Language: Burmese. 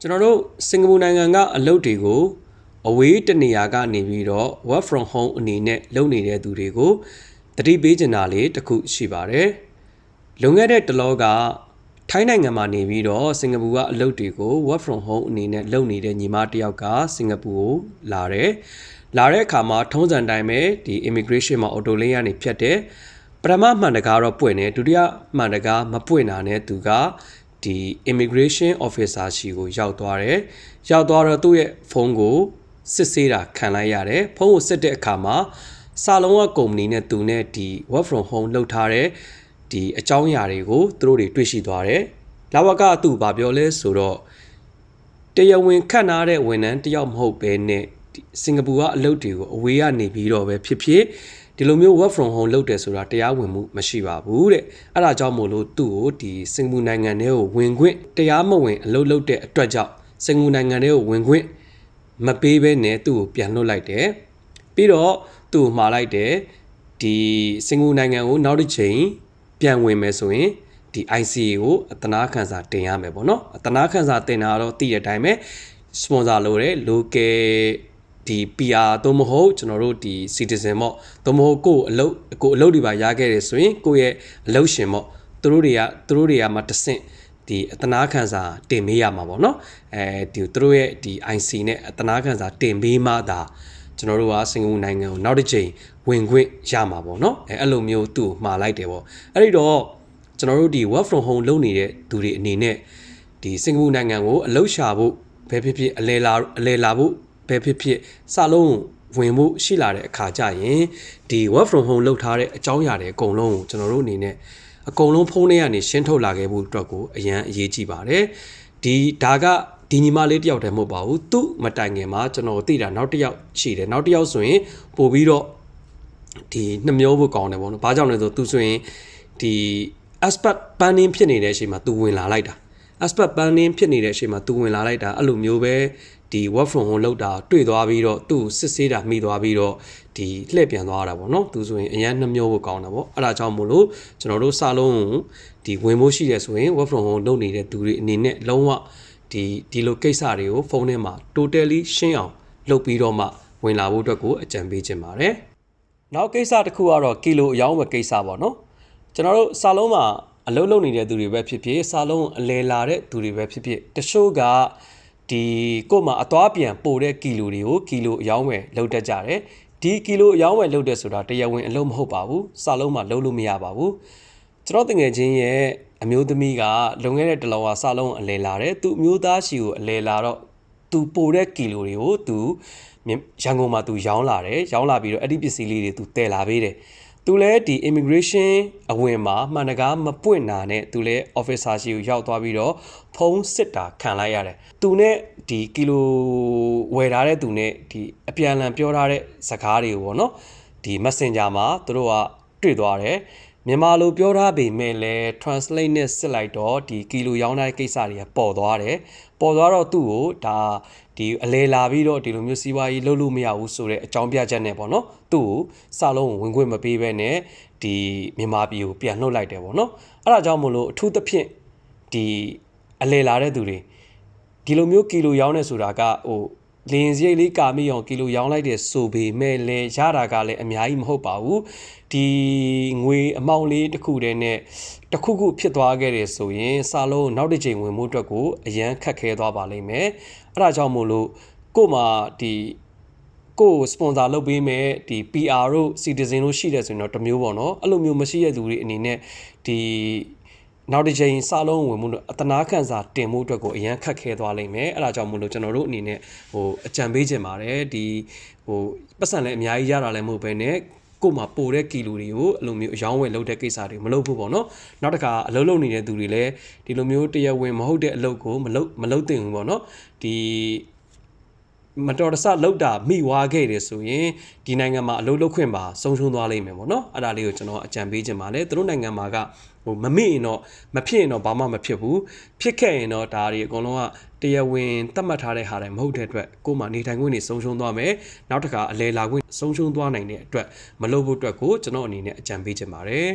ကျွန်တော်တို့စင်ကာပူနိုင်ငံကအလုပ်တွေကိုအဝေးတနေရာကနေပြီးတော့ work from home အနေနဲ့လုပ်နေတဲ့သူတွေကိုတတိပေးချင်တာလေးတစ်ခုရှိပါတယ်။လွန်ခဲ့တဲ့တလောကထိုင်းနိုင်ငံမှာနေပြီးတော့စင်ကာပူကအလုပ်တွေကို work from home အနေနဲ့လုပ်နေတဲ့ညီမတစ်ယောက်ကစင်ကာပူကိုလာတယ်။လာတဲ့အခါမှာထုံးစံတိုင်းပဲဒီ immigration မှာ auto lane ကနေဖြတ်တယ်။ပထမမှန်တကားတော့ပွင့်တယ်ဒုတိယမှန်တကားမပွင့်တာနဲ့သူက ဒီ immigration officer ရှိကိုရောက်သွားတယ်။ရောက်သွားတော့သူ့ရဲ့ဖုန်းကိုစစ်ဆေးတာခံလိုက်ရတယ်။ဖုန်းကိုစစ်တဲ့အခါမှာစာလုံးကကုမ္ပဏီနဲ့သူနဲ့ဒီ work from home လုပ်ထားတဲ့ဒီအကြောင်းအရာတွေကိုသူတို့တွေတွေ့ရှိသွားတယ်။လာဝကသူ့ဘာပြောလဲဆိုတော့တရားဝင်ခန့်ထားတဲ့ဝန်ထမ်းတယောက်မဟုတ်ဘဲနဲ့ဒီစင်ကာပူကအလုပ်တွေကိုအဝေးကနေပြီးတော့ပဲဖြစ်ဖြစ် ဒီလိုမျိုး work from home လုပ်တယ်ဆိုတာတရားဝင်မှုမရှိပါဘူးတဲ့အဲ့ဒါကြောင့်မို့လို့သူ့ကိုဒီစင်ကာပူနိုင်ငံထဲကိုဝင်ခွင့်တရားမဝင်အလုပ်လုပ်တဲ့အတွက်ကြောင့်စင်ကာပူနိုင်ငံထဲကိုဝင်ခွင့်မပေးဘဲနဲ့သူ့ကိုပြန်လွှတ်လိုက်တယ်ပြီးတော့သူ့ကိုမှားလိုက်တယ်ဒီစင်ကာပူနိုင်ငံကိုနောက်တစ်ချိန်ပြန်ဝင်မယ်ဆိုရင်ဒီ ICA ကိုအတနာခံစာတင်ရမယ်ပေါ့နော်အတနာခံစာတင်တာတော့သိတဲ့အတိုင်းပဲ sponsor လုပ်တယ် local ဒီ PR သို့မဟုတ်ကျွန်တော်တို့ဒီ citizen ပေါ့သို့မဟုတ်ကိုယ်အလုပ်ကိုယ်အလုပ်တွေပါရခဲ့တယ်ဆိုရင်ကိုယ့်ရဲ့အလုပ်ရှင်ပေါ့သူတို့တွေကသူတို့တွေကမှတဆင့်ဒီအတနာခံစာတင်ပေးရမှာပေါ့နော်အဲဒီသူတို့ရဲ့ဒီ IC နဲ့အတနာခံစာတင်ပေးမှသာကျွန်တော်တို့ကစင်ကာပူနိုင်ငံကိုနောက်တစ်ချိန်ဝင်ခွင့်ရမှာပေါ့နော်အဲအဲ့လိုမျိုးသူ့မှားလိုက်တယ်ပေါ့အဲ့ဒီတော့ကျွန်တော်တို့ဒီ work from home လုပ်နေတဲ့သူတွေအနေနဲ့ဒီစင်ကာပူနိုင်ငံကိုအလုပ်ရှာဖို့ဘယ်ဖြစ်ဖြစ်အလဲလာအလဲလာဖို့ ဘယ်ဖြစ်ဖြစ်စလုံးဝင်ဖို့ရှိလာတဲ့အခါကျရင်ဒီ work from home လုပ်ထားတဲ့အကြောင်းအရာတွေအကုန်လုံးကိုကျွန်တော်တို့အနေနဲ့အကုန်လုံးဖုန်းထဲကနေရှင်းထုတ်လာခဲ့ဖို့အတွက်ကိုအရန်အရေးကြီးပါတယ်ဒီဒါကဒီညီမလေးတယောက်တည်းမဟုတ်ပါဘူးသူ့မတိုင်ခင်မှာကျွန်တော်သိတာနောက်တစ်ယောက်ရှိတယ်နောက်တစ်ယောက်ဆိုရင်ပို့ပြီးတော့ဒီနှမျိုးဖို့ကောင်းတယ်ပေါ့နော်ဘာကြောင့်လဲဆိုသူဆိုရင်ဒီ aspect planning ဖြစ်နေတဲ့အချိန်မှာသူဝင်လာလိုက်တာ aspect planning ဖြစ်နေတဲ့အချိန်မှာသူဝင်လာလိုက်တာအဲ့လိုမျိုးပဲ ဒီ work from home လောက်တာတွေ့သွားပြီးတော့သူ့စစ်ဆေးတာမိသွားပြီးတော့ဒီလှည့်ပြန်သွားတာပေါ့နော်သူဆိုရင်အရန်နှမျိုးဖို့ကောင်းတာပေါ့အဲ့ဒါကြောင့်မို့လို့ကျွန်တော်တို့စလုံးဒီဝင်ဖို့ရှိတယ်ဆိုရင် work from home လုပ်နေတဲ့သူတွေအနေနဲ့လုံးဝဒီဒီလိုကိစ္စတွေကိုဖုန်းထဲမှာ totally ရှင်းအောင်လုပ်ပြီးတော့မှဝင်လာဖို့အတွက်ကိုအကြံပေးခြင်းပါတယ်နောက်ကိစ္စတစ်ခုကတော့ကီလိုအယောင်းဝယ်ကိစ္စပေါ့နော်ကျွန်တော်တို့စာလုံးမှာအလုပ်လုပ်နေတဲ့သူတွေပဲဖြစ်ဖြစ်စာလုံးအလဲလာတဲ့သူတွေပဲဖြစ်ဖြစ်တချို့က ဒီကို့မှာအသွားပြန်ပို့တဲ့ကီလိုတွေကိုကီလိုအယောင်းဝယ်လုပ်တတ်ကြတယ်ဒီကီလိုအယောင်းဝယ်လုပ်တဲ့ဆိုတာတရားဝင်အလုပ်မဟုတ်ပါဘူးစာလုံးမှာလုပ်လို့မရပါဘူးကျွန်တော်တငယ်ချင်းရဲ့အမျိုးသမီးကလွန်ခဲ့တဲ့တလောကစာလုံးအလဲလာတယ်သူအမျိုးသားရှိကိုအလဲလာတော့သူပို့တဲ့ကီလိုတွေကိုသူရန်ကုန်မှာသူရောင်းလာတယ်ရောင်းလာပြီးတော့အဲ့ဒီပစ္စည်းလေးတွေသူတည်လာပေးတယ် သူလည်းဒီ immigration အဝင်မှာမှန်တကားမပွင့်တာနဲ့သူလည်း officer ရှိကိုရောက်သွားပြီးတော့ဖုံးစစ်တာခံလိုက်ရတယ်သူနဲ့ဒီကီလိုဝယ်ထားတဲ့သူနဲ့ဒီအပြန်အလှန်ပြောထားတဲ့စကားတွေကိုပေါ့နော်ဒီ messenger မှာသူတို့ကတွေ့သွားတယ် မြန်မာလိုပြောထားပေမဲ့လည်း translate နဲ့စစ်လိုက်တော့ဒီကီလိုရောင်းတဲ့ကိစ္စတွေကပေါ်သွားတယ်ပေါ်သွားတော့သူ့ကိုဒါဒီအလဲလာပြီးတော့ဒီလိုမျိုးစီးပွားရေးလုပ်လို့မရဘူးဆိုတဲ့အကြောင်းပြချက်နဲ့ပေါ့နော်သူ့ကိုစလုံးဝင်ခွင့်မပေးဘဲနဲ့ဒီမြန်မာပြည်ကိုပြန်နှုတ်လိုက်တယ်ပေါ့နော်အဲ့ဒါကြောင့်မလို့အထူးသဖြင့်ဒီအလဲလာတဲ့သူတွေဒီလိုမျိုးကီလိုရောင်းနေဆိုတာကဟို လင်းစရိတ်လေးကာမိအောင်ကီလိုရောင်းလိုက်တယ်ဆိုပေမဲ့လည်းရတာကလည်းအများကြီးမဟုတ်ပါဘူးဒီငွေအမောင့်လေးတစ်ခုတည်းနဲ့တစ်ခုခုဖြစ်သွားခဲ့တယ်ဆိုရင်စာလုံးနောက်တစ်ချိန်ဝင်မှုအတွက်ကိုအရန်ခက်ခဲသွားပါလိမ့်မယ်အဲ့ဒါကြောင့်မို့လို့ကို့မှာဒီကိုစပွန်ဆာလုပ်ပေးမယ်ဒီ PR တို့ citizen တို့ရှိတယ်ဆိုရင်တော့တမျိုးပေါ့နော်အဲ့လိုမျိုးမရှိတဲ့လူတွေအနေနဲ့ဒီ နောက်တစ်ချိန်စလုံးဝင်မှုအတနာခံစာတင်မှုအတွက်ကိုအရန်ခက်ခဲသွားလိမ့်မယ်အဲ့ဒါကြောင့်မို့လို့ကျွန်တော်တို့အနေနဲ့ဟိုအကြံပေးခြင်းပါတယ်ဒီဟိုပတ်စံလည်းအများကြီးရတာလည်းမဟုတ်ဘဲနဲ့ကို့မှာပိုတဲ့ကီလိုတွေကိုအလိုမျိုးအယောင်းဝယ်လုပ်တဲ့ကိစ္စတွေမလုပ်ဖို့ပေါ့နော်နောက်တစ်ခါအလုပ်လုပ်နေတဲ့သူတွေလည်းဒီလိုမျိုးတရားဝင်မဟုတ်တဲ့အလုပ်ကိုမလုပ်မလုပ်သင့်ဘူးပေါ့နော်ဒီ မတော်တဆလောက်တာမိဝါခဲ့တယ်ဆိုရင်ဒီနိုင်ငံမှာအလုပ်လုပ်ခွင့်ပါဆုံးရှုံးသွားလိမ့်မယ်ပေါ့နော်အဲ့ဒါလေးကိုကျွန်တော်အကြံပေးခြင်းပါလေသူတို့နိုင်ငံမှာကဟိုမမေ့ရင်တော့မဖြစ်ရင်တော့ဘာမှမဖြစ်ဘူးဖြစ်ခဲ့ရင်တော့ဒါတွေအကုန်လုံးကတရားဝင်သတ်မှတ်ထားတဲ့ဟာတွေမဟုတ်တဲ့အတွက်ကိုယ်မှနေထိုင်ခွင့်တွေဆုံးရှုံးသွားမယ်နောက်တစ်ခါအလဲလာခွင့်ဆုံးရှုံးသွားနိုင်တဲ့အတွက်မလုပ်ဖို့အတွက်ကိုကျွန်တော်အနေနဲ့အကြံပေးခြင်းပါတယ်